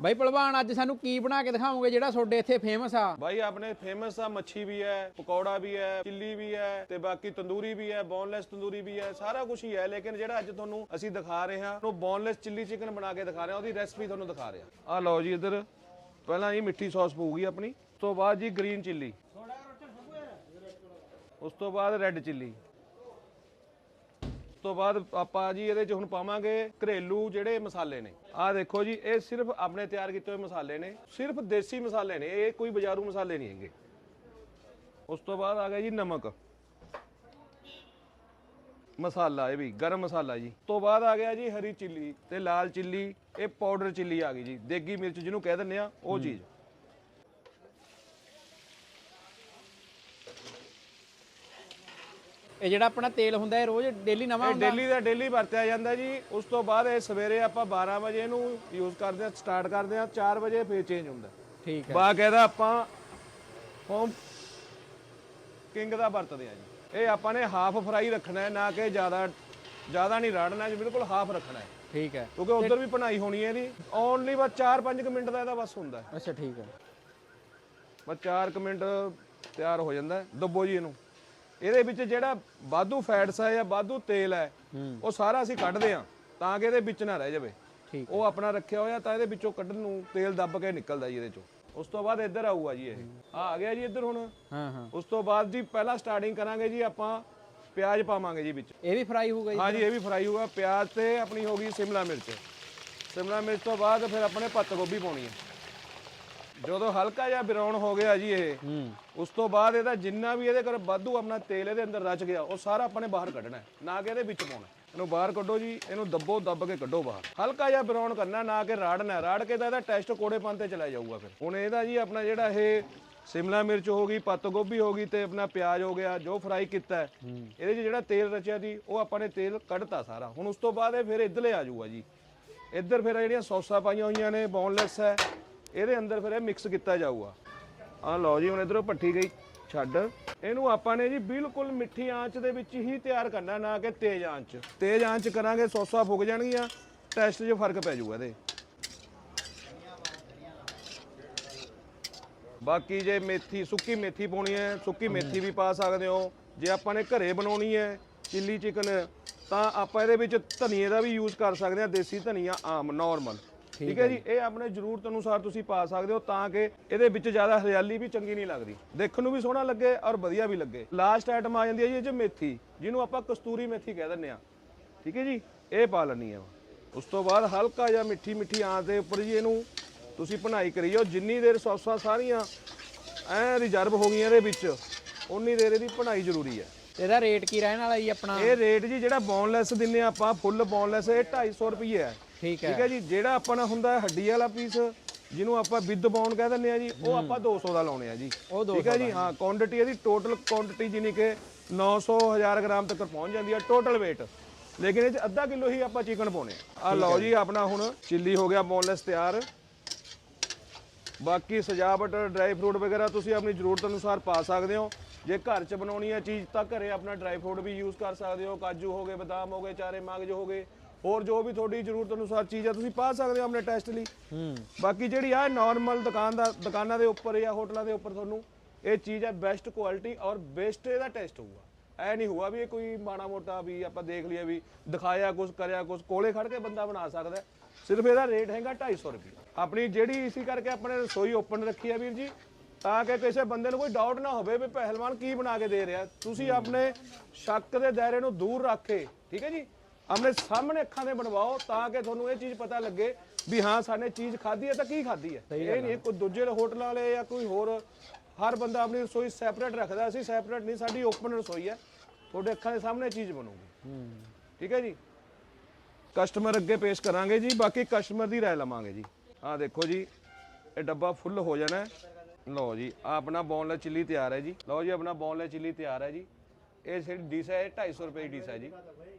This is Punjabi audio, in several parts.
ਬਾਈ ਪਹਿਲਵਾਨ, ਅੱਜ ਸਾਨੂੰ ਕੀ ਬਣਾ ਕੇ ਦਿਖਾਓਗੇ ਜਿਹੜਾ ਤੁਹਾਡੇ ਇੱਥੇ ਫੇਮਸ ਆ? ਭਾਈ ਆਪਣੇ ਫੇਮਸ ਆ, ਮੱਛੀ ਵੀ ਹੈ, ਪਕੌੜਾ ਵੀ ਹੈ, ਚਿੱਲੀ ਵੀ ਹੈ ਤੇ ਬਾਕੀ ਤੰਦੂਰੀ ਵੀ ਹੈ ਬੋਨਲੈਸ ਤੰਦੂਰੀ ਵੀ ਹੈ, ਸਾਰਾ ਕੁਝ ਹੀ ਹੈ। ਲੇਕਿਨ ਜਿਹੜਾ ਅੱਜ ਤੁਹਾਨੂੰ ਅਸੀਂ ਦਿਖਾ ਰਹੇ ਹਾਂ, ਉਹ ਬੋਨਲੈਸ ਚਿੱਲੀ ਚਿਕਨ ਬਣਾ ਕੇ ਦਿਖਾ ਰਹੇ ਹਾਂ ਉਹਦੀ ਰੈਸਪੀ ਤੁਹਾਨੂੰ ਦਿਖਾ ਰਹੇ। ਹਾਂ ਆ ਲਓ ਜੀ ਇੱਧਰ, ਪਹਿਲਾਂ ਜੀ ਮਿੱਠੀ ਸੌਸ ਪਊਗੀ ਆਪਣੀ, ਉਸ ਤੋਂ ਬਾਅਦ ਜੀ ਗ੍ਰੀਨ ਚਿੱਲੀ। ਉਸ ਤੋਂ ਬਾਅਦ ਰੈੱਡ ਚਿੱਲੀ ਤੋਂ ਬਾਅਦ ਆਪਾਂ ਜੀ ਇਹਦੇ ਚ ਹੁਣ ਪਾਵਾਂਗੇ ਘਰੇਲੂ ਜਿਹੜੇ ਮਸਾਲੇ ਨੇ। ਆਹ ਦੇਖੋ ਜੀ ਇਹ ਸਿਰਫ ਆਪਣੇ ਤਿਆਰ ਕੀਤੇ ਹੋਏ ਮਸਾਲੇ ਨੇ। ਸਿਰਫ ਦੇਸੀ ਮਸਾਲੇ ਨੇ ਇਹ ਕੋਈ ਬਾਜ਼ਾਰੂ ਮਸਾਲੇ ਨਹੀਂ ਹੈਗੇ। ਉਸ ਤੋਂ ਬਾਅਦ ਆ ਗਿਆ ਜੀ ਨਮਕ। ਮਸਾਲਾ ਇਹ ਵੀ ਗਰਮ ਮਸਾਲਾ ਜੀ। ਉਸ ਤੋਂ ਬਾਅਦ ਆ ਗਿਆ ਜੀ ਹਰੀ ਚਿੱਲੀ ਤੇ ਲਾਲ ਚਿੱਲੀ ਇਹ ਪਾਊਡਰ ਚਿੱਲੀ ਆ ਗਈ ਜੀ। ਦੇਗੀ ਮਿਰਚ ਜਿਹਨੂੰ ਕਹਿ ਦਿੰਦੇ ਆ ਉਹ ਚੀਜ਼। ਇਹ ਜਿਹੜਾ ਆਪਣਾ ਤੇਲ ਹੁੰਦਾ ਇਹ ਰੋਜ਼ ਡੇਲੀ ਨਵਾਂ ਇਹ ਹੁੰਦਾ ਡੇਲੀ ਦਾ ਡੇਲੀ ਵਰਤਿਆ ਜਾਂਦਾ ਜੀ। ਉਸ ਤੋਂ ਬਾਅਦ ਇਹ ਸਵੇਰੇ ਆਪਾਂ 12 ਵਜੇ ਇਹਨੂੰ ਯੂਜ਼ ਕਰਦੇ ਆ ਸਟਾਰਟ ਕਰਦੇ ਆ 4 ਵਜੇ ਫੇਰ ਚੇਂਜ ਹੁੰਦਾ। ਠੀਕ ਹੈ। ਬਾਕਾਇਦਾ ਆਪਾਂ ਹੋਮ ਕਿੰਗ ਦਾ ਵਰਤਦੇ ਆ ਜੀ। ਇਹ ਆਪਾਂ ਨੇ ਹਾਫ ਫਰਾਈ ਰੱਖਣਾ ਹੈ ਨਾ ਕਿ ਜ਼ਿਆਦਾ ਜ਼ਿਆਦਾ ਨਹੀਂ ਰਾੜਨਾ ਜੀ ਬਿਲਕੁਲ ਹਾਫ ਰੱਖਣਾ ਹੈ। ਠੀਕ ਹੈ। ਕਿਉਂਕਿ ਉਧਰ ਵੀ ਬਣਾਈ ਹੋਣੀ ਹੈ ਇਹਦੀ। ਓਨਲੀ ਬਸ 4-5 ਮਿੰਟ ਦਾ ਇਹਦਾ ਬਸ ਹੁੰਦਾ ਹੈ। ਅੱਛਾ ਠੀਕ ਹੈ। ਬਸ 4 ਮਿੰਟ ਤਿਆਰ ਹੋ ਜਾਂਦਾ ਹੈ। ਦੱਬੋ ਜੀ ਇਹਨੂੰ। ਇਹਦੇ ਵਿੱਚ ਜਿਹੜਾ ਬਾਧੂ ਫੈਟਸ ਹੈ ਜਾਂ ਬਾਧੂ ਤੇਲ ਹੈ ਉਹ ਸਾਰਾ ਅਸੀਂ ਕੱਢਦੇ ਆ ਤਾਂ ਕਿ ਇਹਦੇ ਵਿੱਚ ਨਾ ਰਹਿ ਜਾਵੇ। ਠੀਕ ਉਹ ਆਪਣਾ ਰੱਖਿਆ ਹੋਇਆ ਤਾਂ ਇਹਦੇ ਵਿੱਚੋਂ ਕੱਢਣ ਨੂੰ ਤੇਲ ਦੱਬ ਕੇ ਨਿਕਲਦਾ ਜੀ ਇਹਦੇ ਚੋਂ। ਉਸ ਤੋਂ ਬਾਅਦ ਇੱਧਰ ਆਊਗਾ ਜੀ ਇਹ। ਆ ਆ ਗਿਆ ਜੀ ਇੱਧਰ ਹੁਣ। ਹਾਂ ਹਾਂ। ਉਸ ਤੋਂ ਬਾਅਦ ਜੀ ਪਹਿਲਾਂ ਸਟਾਰਟਿੰਗ ਕਰਾਂਗੇ ਜੀ ਆਪਾਂ ਪਿਆਜ਼ ਪਾਵਾਂਗੇ ਜੀ ਵਿੱਚ। ਇਹ ਵੀ ਫਰਾਈ ਹੋਊਗਾ ਜੀ ਹਾਂਜੀ ਇਹ ਵੀ ਫਰਾਈ ਹੋਊਗਾ। ਪਿਆਜ਼ ਤੇ ਆਪਣੀ ਹੋ ਗਈ ਸ਼ਿਮਲਾ ਮਿਰਚ। ਸ਼ਿਮਲਾ ਮਿਰਚ ਤੋਂ ਬਾਅਦ ਫਿਰ ਆਪਣੇ ਪੱਤ ਗੋਭੀ ਪਾਉਣੀ ਹੈ। ਜਦੋਂ ਹਲਕਾ ਜਿਹਾ ਬਰਾਊਨ ਹੋ ਗਿਆ ਜੀ ਇਹ ਉਸ ਤੋਂ ਬਾਅਦ ਇਹਦਾ ਜਿੰਨਾ ਵੀ ਇਹਦੇ ਕਰ ਵਾਧੂ ਆਪਣਾ ਤੇਲ ਇਹਦੇ ਅੰਦਰ ਰਚ ਗਿਆ ਉਹ ਸਾਰਾ ਆਪਾਂ ਨੇ ਬਾਹਰ ਕੱਢਣਾ ਹੈ, ਨਾ ਕਿ ਇਹਦੇ ਵਿੱਚ ਪਾਉਣਾ ਇਹਨੂੰ ਬਾਹਰ ਕੱਢੋ ਜੀ ਇਹਨੂੰ ਦੱਬੋ ਦੱਬ ਕੇ ਕੱਢੋ ਬਾਹਰ। ਹਲਕਾ ਜਿਹਾ ਬਰਾਊਨ ਕਰਨਾ ਨਾ ਕਿ ਰਾੜਨਾ ਰਾੜ ਕੇ ਤਾਂ ਇਹਦਾ ਟੈਸਟ ਕੋੜੇਪਨ ਤੇ ਚਲਾ ਜਾਊਗਾ ਫਿਰ। ਹੁਣ ਇਹਦਾ ਜੀ ਆਪਣਾ ਜਿਹੜਾ ਇਹ ਸ਼ਿਮਲਾ ਮਿਰਚ ਹੋ ਗਈ ਪੱਤ ਗੋਭੀ ਹੋ ਗਈ ਤੇ ਆਪਣਾ ਪਿਆਜ਼ ਹੋ ਗਿਆ ਜੋ ਫਰਾਈ ਕੀਤਾ ਹੈ ਇਹਦੇ 'ਚ ਜਿਹੜਾ ਤੇਲ ਰਚਿਆ ਸੀ ਉਹ ਆਪਾਂ ਨੇ ਤੇਲ ਕੱਢਤਾ ਸਾਰਾ। ਹੁਣ ਉਸ ਤੋਂ ਬਾਅਦ ਇਹ ਫਿਰ ਇੱਧਰਲੇ ਆ ਜਾਊਗਾ ਜੀ। ਇੱਧਰ ਫਿਰ ਜਿਹੜੀਆਂ ਸੌਸਾਂ ਪਾਈਆਂ ਹੋਈਆਂ ਨੇ ਬੋਨਲੈਸ ਹੈ। ਇਹਦੇ ਅੰਦਰ ਫਿਰ ਇਹ ਮਿਕਸ ਕੀਤਾ ਜਾਊਗਾ। ਆਹ ਲਓ ਜੀ, ਹੁਣ ਇਧਰੋਂ ਪੱਠੀ ਗਈ, ਛੱਡ। ਇਹਨੂੰ ਆਪਾਂ ਨੇ ਜੀ ਬਿਲਕੁਲ ਮਿੱਠੀ ਆਂਚ ਦੇ ਵਿੱਚ ਹੀ ਤਿਆਰ ਕਰਨਾ, ਨਾ ਕਿ ਤੇਜ਼ ਆਂਚ। ਤੇਜ਼ ਆਂਚ ਕਰਾਂਗੇ, ਸੌਸਾ ਫੁੱਕ ਜਾਣਗੀਆਂ ਟੈਸਟ 'ਚ ਫ਼ਰਕ ਪੈ ਜਾਊਗਾ ਇਹਦੇ। ਬਾਕੀ ਜੇ ਮੇਥੀ, ਸੁੱਕੀ ਮੇਥੀ ਪਾਉਣੀ ਹੈ, ਸੁੱਕੀ ਮੇਥੀ ਵੀ ਪਾ ਸਕਦੇ ਹੋ। ਜੇ ਆਪਾਂ ਨੇ ਘਰੇ ਬਣਾਉਣੀ ਹੈ ਚਿੱਲੀ ਚਿਕਨ, ਤਾਂ ਆਪਾਂ ਇਹਦੇ ਵਿੱਚ ਧਨੀਏ ਦਾ ਵੀ ਯੂਜ਼ ਕਰ ਸਕਦੇ ਹਾਂ, ਦੇਸੀ ਧਨੀਆ ਆਮ ਨਾਰਮਲ ਠੀਕ ਹੈ ਜੀ ਇਹ ਆਪਣੇ ਜ਼ਰੂਰਤ ਅਨੁਸਾਰ ਤੁਸੀਂ ਪਾ ਸਕਦੇ ਹੋ ਤਾਂ ਕਿ ਇਹਦੇ ਵਿੱਚ ਜ਼ਿਆਦਾ ਹਰਿਆਲੀ ਵੀ ਚੰਗੀ ਨਹੀਂ ਲੱਗਦੀ। ਦੇਖਣ ਨੂੰ ਵੀ ਸੋਹਣਾ ਲੱਗੇ ਔਰ ਵਧੀਆ ਵੀ ਲੱਗੇ। ਲਾਸਟ ਆਈਟਮ ਆ ਜਾਂਦੀ ਹੈ ਜੀ ਇਹ 'ਚ ਮੇਥੀ ਜਿਹਨੂੰ ਆਪਾਂ ਕਸਤੂਰੀ ਮੇਥੀ ਕਹਿ ਦਿੰਦੇ ਆ ਠੀਕ ਹੈ ਜੀ ਇਹ ਪਾ ਲੈਣੀ ਹੈ ਉਸ ਤੋਂ ਬਾਅਦ ਹਲਕਾ ਜਿਹਾ ਮਿੱਠੀ ਮਿੱਠੀ ਆਂਚ ਦੇ ਉੱਪਰ ਜੀ ਇਹਨੂੰ ਤੁਸੀਂ ਭੁਨਾਈ ਕਰੀ ਜਾਓ ਜਿੰਨੀ ਦੇਰ ਸੌਸਾਂ ਸਾਰੀਆਂ ਐ ਰਿਜ਼ਰਵ ਹੋ ਗਈਆਂ ਇਹਦੇ ਵਿੱਚ ਉਨੀ ਦੇਰ ਇਹਦੀ ਭੁਨਾਈ ਜ਼ਰੂਰੀ ਹੈ। ਇਹਦਾ ਰੇਟ ਕੀ ਰਹਿਣ ਵਾਲਾ ਜੀ ਆਪਣਾ? ਇਹ ਰੇਟ ਜੀ ਜਿਹੜਾ ਬੋਨਲੈਸ ਦਿੰਨੇ ਆ ਆਪਾਂ ਫੁੱਲ ਬੋਨਲੈਸ ਇਹ 250 ਰੁਪਏ ਹੈ ਠੀਕ ਹੈ। ਠੀਕ ਹੈ ਜੀ ਜਿਹੜਾ ਆਪਾਂ ਨਾਲ ਹੁੰਦਾ ਹੱਡੀ ਵਾਲਾ ਪੀਸ ਜਿਹਨੂੰ ਆਪਾਂ ਵਿਦ ਬੌਨ ਕਹਿ ਦਿੰਦੇ ਆ ਜੀ ਉਹ ਆਪਾਂ 200 ਦਾ ਲਾਉਣੇ ਆ ਜੀ। ਉਹ ਠੀਕ ਹੈ ਜੀ ਹਾਂ ਕੁਆਂਟੀਟੀ ਇਹਦੀ ਟੋਟਲ ਕੁਆਂਟੀਟੀ ਜਿਨੀ ਕਿ 900 1000 ਗ੍ਰਾਮ ਤੱਕ ਪਹੁੰਚ ਜਾਂਦੀ ਹੈ ਟੋਟਲ weight ਲੇਕਿਨ ਇਹ ਚ ਅੱਧਾ ਕਿਲੋ ਹੀ ਆਪਾਂ ਚਿਕਨ ਪਾਉਣੇ ਆ। ਆਹ ਲਓ ਜੀ। ਆਪਣਾ ਹੁਣ ਚਿੱਲੀ ਹੋ ਗਿਆ ਬੋਨਲੈਸ ਤਿਆਰ। ਬਾਕੀ ਸਜਾਵਟ ਡਰਾਈ ਫਰੂਟ ਵਗੈਰਾ ਤੁਸੀਂ ਆਪਣੀ ਜ਼ਰੂਰਤ ਅਨੁਸਾਰ ਪਾ ਸਕਦੇ ਹੋ। ਜੇ ਘਰ 'ਚ ਬਣਾਉਣੀ ਹੈ ਚੀਜ਼ ਤਾਂ ਘਰੇ ਆਪਣਾ ਡਰਾਈ ਫਰੂਟ ਵੀ ਯੂਜ਼ ਕਰ ਸਕਦੇ ਹੋ ਕਾਜੂ ਹੋ ਗਏ ਬਦਾਮ ਹੋ ਗਏ ਚਾਰੇ ਮਗਜ ਹੋ ਗਏ ਹੋਰ ਜੋ ਵੀ ਤੁਹਾਡੀ ਜ਼ਰੂਰਤ ਅਨੁਸਾਰ ਚੀਜ਼ ਆ ਤੁਸੀਂ ਪਾ ਸਕਦੇ ਹੋ ਆਪਣੇ ਟੈਸਟ ਲਈ। ਹੂੰ। ਬਾਕੀ ਜਿਹੜੀ ਆ ਨਾਰਮਲ ਦੁਕਾਨ ਦਾ ਦੁਕਾਨਾਂ ਦੇ ਉੱਪਰ ਜਾਂ ਹੋਟਲਾਂ ਦੇ ਉੱਪਰ ਤੁਹਾਨੂੰ ਇਹ ਚੀਜ਼ ਹੈ ਬੈਸਟ ਕੁਆਲਿਟੀ ਔਰ ਬੈਸਟ ਇਹਦਾ ਟੈਸਟ ਹੋਊਗਾ। ਐ ਨਹੀਂ ਹੋਊਗਾ ਵੀ ਇਹ ਕੋਈ ਮਾੜਾ ਮੋਟਾ ਵੀ ਆਪਾਂ ਦੇਖ ਲਿਆ ਵੀ ਦਿਖਾਇਆ ਕੁਝ ਕਰਿਆ ਕੁਝ ਕੋਲੇ ਖੜ ਕੇ ਬੰਦਾ ਬਣਾ ਸਕਦਾ। ਸਿਰਫ ਇਹਦਾ ਰੇਟ ਹੈਗਾ 250 ਰੁਪਏ। ਆਪਣੀ ਜਿਹੜੀ ਇਸੀ ਕਰਕੇ ਆਪਣੇ ਰਸੋਈ ਓਪਨ ਰੱਖੀ ਹੈ ਵੀਰ ਜੀ ਤਾਂ ਕਿ ਕਿਸੇ ਬੰਦੇ ਨੂੰ ਕੋਈ ਡਾਊਟ ਨਾ ਹੋਵੇ ਵੀ ਪਹਿਲਵਾਨ ਕੀ ਬਣਾ ਕੇ ਦੇ ਰਿਹਾ। ਤੁਸੀਂ ਆਪਣੇ ਸ਼ੱਕ ਦੇ ਦਾਇਰੇ ਨੂੰ ਦੂਰ ਰੱਖ ਕੇ ਠੀਕ ਹੈ ਜੀ? ਆਪਣੇ ਸਾਹਮਣੇ ਅੱਖਾਂ ਦੇ ਬਣਵਾਓ ਤਾਂ ਕਿ ਤੁਹਾਨੂੰ ਇਹ ਚੀਜ਼ ਪਤਾ ਲੱਗੇ ਵੀ ਹਾਂ ਸਾਨੇ ਚੀਜ਼ ਖਾਧੀ ਹੈ ਤਾਂ ਕੀ ਖਾਧੀ ਹੈ। ਇਹ ਨਹੀਂ ਕੋਈ ਦੂਜੇ ਹੋਟਲਾਂ ਵਾਲੇ ਜਾਂ ਕੋਈ ਹੋਰ ਹਰ ਬੰਦਾ ਆਪਣੀ ਰਸੋਈ ਸੈਪਰੇਟ ਰੱਖਦਾ ਅਸੀਂ ਸੈਪਰੇਟ ਨਹੀਂ ਸਾਡੀ ਓਪਨ ਰਸੋਈ ਹੈ। ਤੁਹਾਡੇ ਅੱਖਾਂ ਦੇ ਸਾਹਮਣੇ ਚੀਜ਼ ਬਣੂਗੀ। ਠੀਕ ਹੈ ਜੀ? ਕਸਟਮਰ ਅੱਗੇ ਪੇਸ਼ ਕਰਾਂਗੇ ਜੀ ਬਾਕੀ ਕਸਟਮਰ ਦੀ ਰਾਏ ਲਵਾਂਗੇ ਜੀ। ਆਹ ਦੇਖੋ ਜੀ ਇਹ ਡੱਬਾ ਫੁੱਲ ਹੋ ਜਾਣਾ ਹੈ। ਲਓ ਜੀ ਆਪਣਾ ਬੋਨਲੈਸ ਚਿੱਲੀ ਤਿਆਰ ਹੈ ਜੀ। ਲਓ ਜੀ ਆਪਣਾ ਬੋਨਲੈਸ ਚਿੱਲੀ ਤਿਆਰ ਹੈ ਜੀ। ਇਹ ਜਿਹੜੀ ਡਿਸ਼ ਹੈ ਇਹ 250 ਰੁਪਏ ਦੀ ਡਿਸ਼ ਹੈ ਜੀ।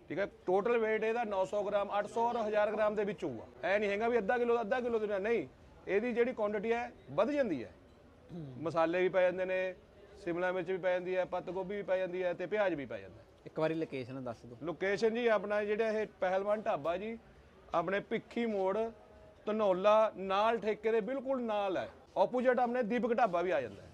ਠੀਕ ਹੈ ਟੋਟਲ weight ਇਹਦਾ 900 ਗ੍ਰਾਮ 800 ਔਰ 1000 ਗ੍ਰਾਮ ਦੇ ਵਿੱਚ ਹੋਊਗਾ। ਐ ਨਹੀਂ ਹੈਗਾ ਵੀ ਅੱਧਾ ਕਿਲੋ ਅੱਧਾ ਕਿਲੋ ਦੇਣਾ ਨਹੀਂ। ਇਹਦੀ ਜਿਹੜੀ ਕੁਆਂਟੀਟੀ ਹੈ ਵੱਧ ਜਾਂਦੀ ਹੈ। ਮਸਾਲੇ ਵੀ ਪੈ ਜਾਂਦੇ ਨੇ ਸ਼ਿਮਲਾ ਮਿਰਚ ਵੀ ਪੈ ਜਾਂਦੀ ਹੈ ਪੱਤ ਗੋਭੀ ਵੀ ਪੈ ਜਾਂਦੀ ਹੈ ਤੇ ਪਿਆਜ਼ ਵੀ ਪੈ ਜਾਂਦਾ ਇੱਕ ਵਾਰੀ ਲੋਕੇਸ਼ਨ ਦੱਸ ਦਿਓ। ਲੋਕੇਸ਼ਨ ਜੀ ਆਪਣਾ ਜਿਹੜਾ ਇਹ ਪਹਿਲਵਾਨ ਢਾਬਾ ਜੀ ਆਪਣੇ ਭਿੱਖੀ ਮੋੜ ਧਨੌਲਾ ਨਾਲ ਠੇਕੇ ਦੇ ਬਿਲਕੁਲ ਨਾਲ ਹੈ। ਆਪੋਜ਼ਿਟ ਆਪਣੇ ਦੀਪਕ ਢਾਬਾ ਵੀ ਆ ਜਾਂਦਾ ਹੈ।